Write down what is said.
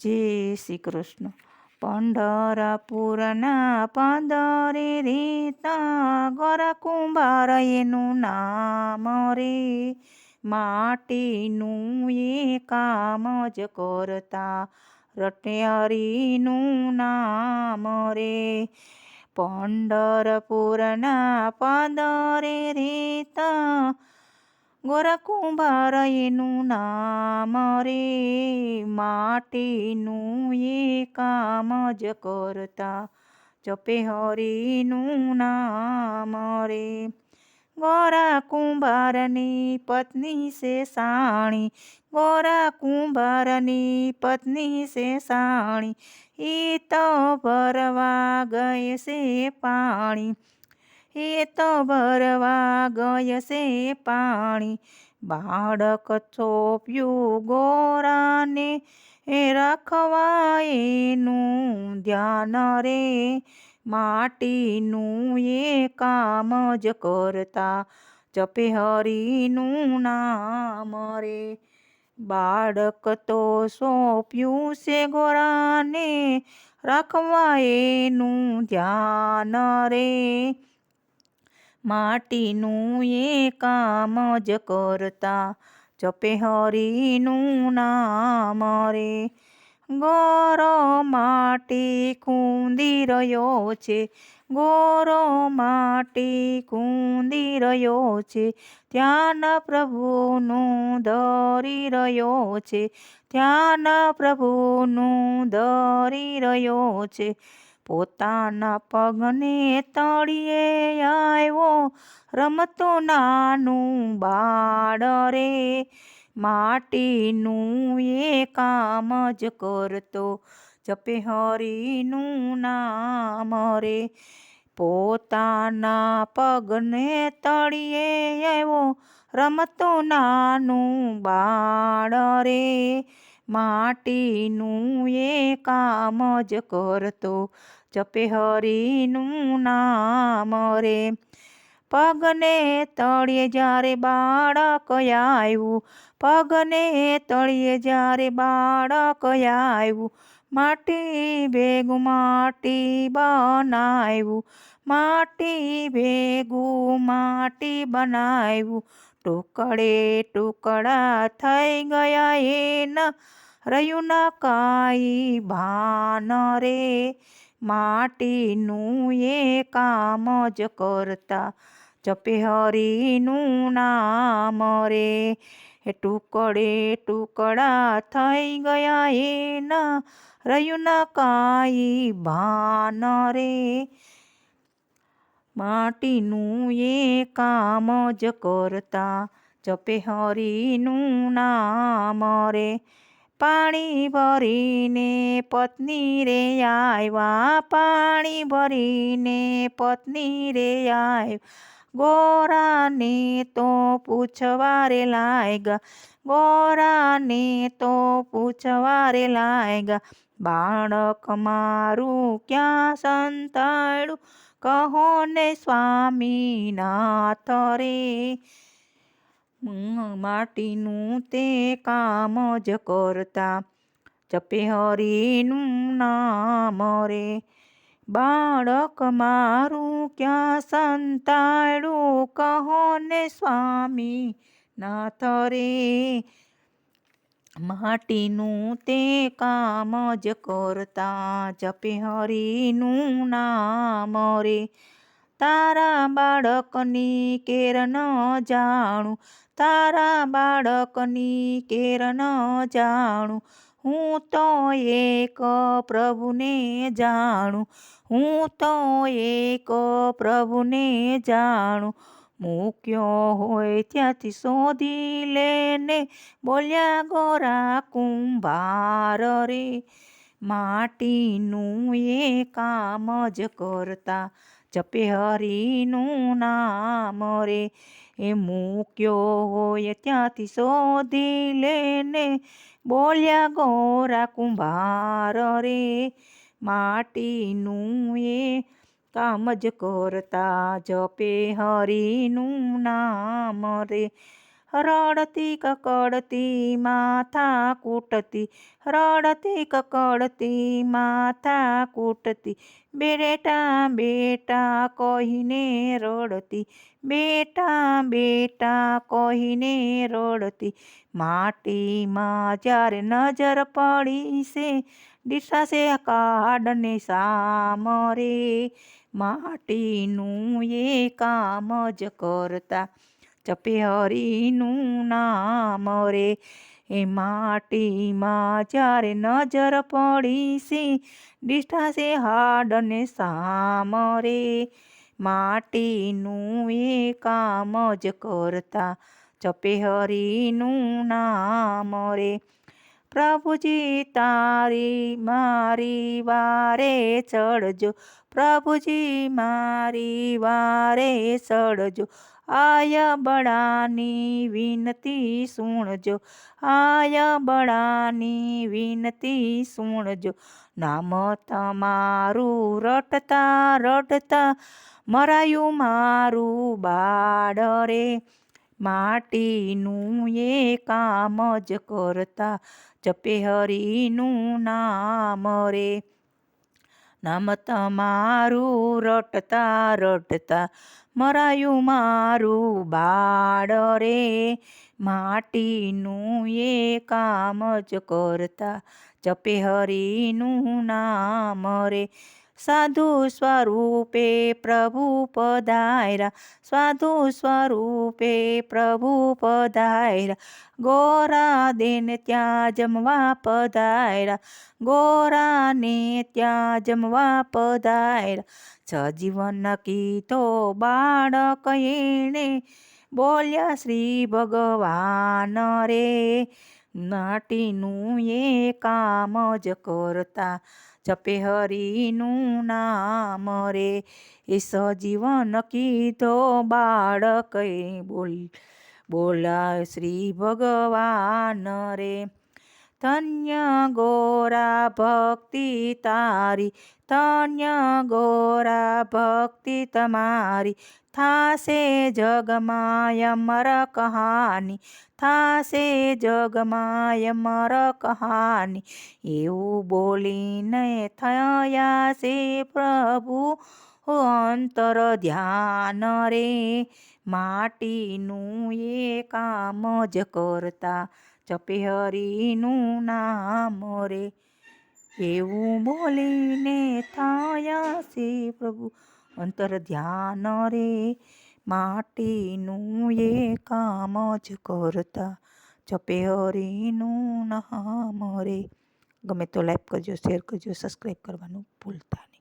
જય શ્રી કૃષ્ણ. પંઢરપુરના પાંદરે રીતા ગોરકુંભાર એનું નામ રે. માટીનું એ કામ જ કરતા રટે નામ રે. પંઢરપુરના પાંદરે રીતા ગોરા કુંભાર એનું નામ રે, માટીનું એ કામ જ કરતા. જપે હરીનું નામ રે. ગોરા કુંભારની પત્ની છે સાણી. ગોરા કુંભારની પત્ની છે સાણી. એ તો ભરવા ગઈ છે પાણી. એ તો ગય છે પાણી. બાળક ચોપ્યું ગોરાને એ રાખવા એનું ધ્યાન રે. માટીનું એ કામ જ કરતા જપે હરીનું નામ રે. બાળક તો સોંપ્યું છે ગોરાને, રાખવા એનું ધ્યાન રે. માટીનું એ કામ જ કરતા. જપે હરીનું નામ રે. ગોરો માટી કુંદી રહ્યો છે. ગોરો માટી કુંદી રહ્યો છે. ધ્યાન પ્રભુનું ધરી રહ્યો છે. ધ્યાન પ્રભુનું ધરી રહ્યો છે. પોતાના પગને તળિયે આવ્યો. રમતો નાનું બાળ રે, માટીનું એ કામ જ કરતો. જપે હરીનું નામ રે. પોતાના પગને તળિયે આવ્યો. રમતો નાનું બાળ રે માટીનું એ કામ જ કરતો, જપે હરીનું નામ રે. પગને તળિયે જ્યારે બાળક આવ્યું, પગને તળિયે જ્યારે બાળક આવ્યું, માટી ભેગું માટી બનાવ્યું, માટી ભેગું માટી બનાવ્યું ટુકડે ટુકડા થઈ ગયા એના. રહ્યું ના કાંઈ ભાન રે, માટીનું એ કામ જ કરતા. જપે હરીનું નામ રે એ ટુકડે ટુકડા થઈ ગયા એના. રહ્યું ના કાંઈ ભાન રે માટીનું એ કામ જ કરતા, જપે હરીનું નામ રે. પાણી ભરીને પત્ની રે આવ્યા, પાણી ભરીને પત્ની રે આવ્યા. ગોરાને તો પૂછવા રે લાગ્યા ગોરાને તો પૂછવા રે લાગ્યા બાળક મારું ક્યાં સંતાડું કહો ને સ્વામીનાથ રે માટીનું તે કામ જ કરતા, જપે હરીનું નામ રે. બાળક મારું ક્યાં સંતાડું કહો ને સ્વામી નાથ રે માટીનું તે કામ જ કરતા જપે હરીનું નામ રે. તારા બાળકની કેર ન જાણું, તારા બાળકની કેર ન જાણું. હું તો એક પ્રભુને જાણું, હું તો એક પ્રભુને જાણું. મૂક્યો હોય ત્યાંથી શોધી લેને બોલ્યા, ગોરા કુંભાર રે, માટીનું એ કામ જ કરતા જપે હરીનું નામ રે. એ મૂક્યો હોય ત્યાંથી શોધી લેને બોલ્યા, ગોરા કુંભાર રે, માટીનું એ કામ જ કરતા જપે હરિનું નામ રે. રડતી કકડતી, માથા કૂટતી. રડતી કકડતી, માથા કૂટતી. બેટા બેટા કહીને રડતી. બેટા બેટા કહીને રડતી. માટીમાં જ્યારે નજર પડી છે દિશાશે કાડને સામરે. માટીનું એ કામ જ કરતા. જપે હરિનું નામ રે એ માટીમાં જ્યારે નજર પડી છે દિશાશે હાડને સામરે માટીનું એ કામ જ કરતા જપે હરિનું નામ રે પ્રભુજી તારી મારી વારે ચડજો પ્રભુજી મારી વારે ચડજો આય બળાની વિનતી સુણજો, આય બળાની વિનતી સુણજો. નામ તમારું રટતા રટતા, મરાયું મારું બાળ રે. માટીનું એ કામ જ કરતા જપે હરિનું નામ રે. નામ તમારું રટતા રટતા મરાયું મારું બાળ રે માટીનું એ કામ જ કરતા જપે હરિનું નામ રે સાધુ સ્વરૂપે પ્રભુ પધાર્યા સાધુ સ્વરૂપે પ્રભુ પધાર્યા ગોરા દેન ત્યાં જમવા પધાર્યા ગોરાને ત્યાં જમવા પધાર્યા સજીવન કીધો બાળક એણે. બોલ્યા શ્રી ભગવાન રે, નાટીનું એ કામ જ કરતા. જપે હરિનું નામ રે. એ સજીવન કીધો બાળક બોલ બોલા શ્રી ભગવાન રે. ધન્ય ગોરા ભક્તિ તારી ધન્ય ગોરા ભક્તિ તમારી થાશે જગમાય મર કહાની થાશે જગમાય મર કહાની એવું બોલીને થયા છે પ્રભુ અંતર ધ્યાન રે માટીનું એ કામ જ કરતા જપે હરિનું નામ રે. એવું બોલીને થયા છે પ્રભુ, અંતર ધ્યાન રે. માટીનું એ કામ જ કરતા જપે હરિનું નામ રે. ગમે તો લાઈક કરજો શેર કરજો સબસ્ક્રાઈબ કરવાનું ભૂલતા નહીં.